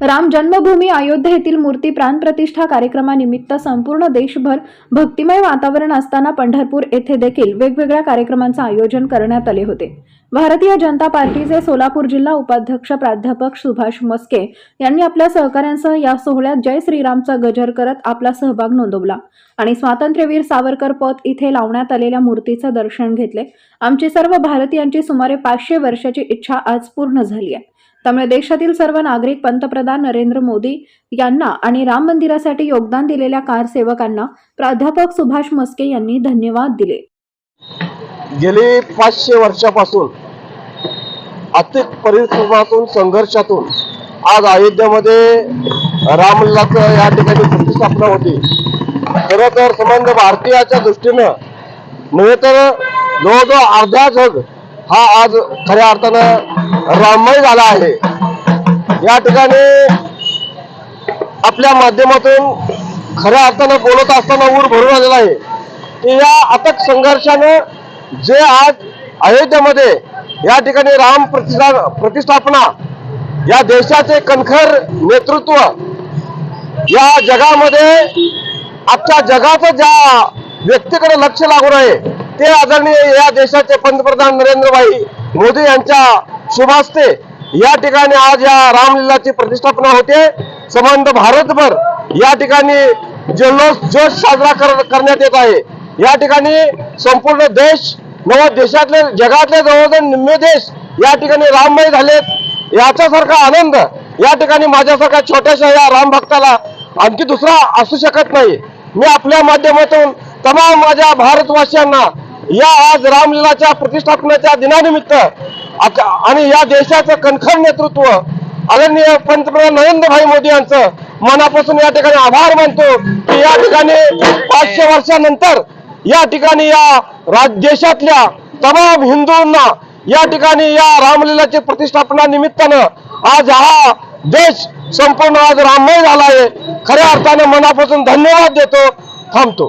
राम जन्मभूमी अयोध्या येथील मूर्ती प्राणप्रतिष्ठा कार्यक्रमानिमित्त संपूर्ण देशभर भक्तिमय वातावरण असताना पंढरपूर येथे देखील वेगवेगळ्या कार्यक्रमांचे आयोजन करण्यात आले होते. भारतीय जनता पार्टीचे सोलापूर जिल्हा उपाध्यक्ष प्राध्यापक सुभाष मस्के यांनी आपल्या सहकाऱ्यांसह या सोहळ्यात जय श्रीरामचा गजर करत आपला सहभाग नोंदवला आणि स्वातंत्र्यवीर सावरकर पथ इथे लावण्यात आलेल्या मूर्तीचं दर्शन घेतले. आमची सर्व भारतीयांची सुमारे पाचशे वर्षाची इच्छा आज पूर्ण झाली आहे. त्यामुळे देशातील सर्व नागरिक पंतप्रधान नरेंद्र मोदी यांना आणि राम मंदिरासाठी योगदान दिलेल्या कारसेवकांना प्राध्यापक सुभाष मस्के यांनी धन्यवाद दिले. गेले पाचशे वर्षापासून आर्थिक परिश्रमातून संघर्षातून आज अयोध्येमध्ये रामलल्लाचं या ठिकाणी प्रतिष्ठापना होती. खरं तर संबंध भारतीयाच्या दृष्टीनं नव्हे तर जवळजवळ अर्धा जग हा आज खऱ्या अर्थानं राममय झाला आहे. या ठिकाणी आपल्या माध्यमातून खऱ्या अर्थानं बोलत असताना ऊर भरून आलेला आहे. की या अथक संघर्षानं जे आज अयोध्येमध्ये या ठिकाणी राम प्रतिष्ठा प्रतिष्ठापना या देशाचे कणखर नेतृत्व या जगामध्ये आजच्या जगाचं ज्या व्यक्तीकडे लक्ष लागून आहे ते आदरणीय या देशाचे पंतप्रधान नरेंद्रभाई मोदी यांच्या शुभास्ते या ठिकाणी आज या रामलीलाची प्रतिष्ठापना होते. संबंध भारतभर या ठिकाणी जल्लोष जोश साजरा करण्यात येत आहे. या ठिकाणी संपूर्ण देश नव देशातले जगातले जवळजवळ निम्मे देश या ठिकाणी राममय झालेत. याच्यासारखा आनंद या ठिकाणी माझ्यासारख्या छोट्याशा या राम भक्ताला आणखी दुसरा असू शकत नाही. मी आपल्या माध्यमातून तमाम माझ्या भारतवासियांना या आज रामलीलाच्या प्रतिष्ठापनेच्या दिनानिमित्त आणि या देशाचं कणखर नेतृत्व आदरणीय पंतप्रधान नरेंद्रभाई मोदी यांचं मनापासून या ठिकाणी आभार मानतो की या ठिकाणी पाचशे वर्षानंतर या ठिकाणी या राज देशातल्या तमाम हिंदूंना या ठिकाणी या रामलीलाची प्रतिष्ठापना निमित्तानं आज हा देश संपूर्ण आज राममय झाला आहे खऱ्या अर्थानं मनापासून धन्यवाद देतो. थांबतो.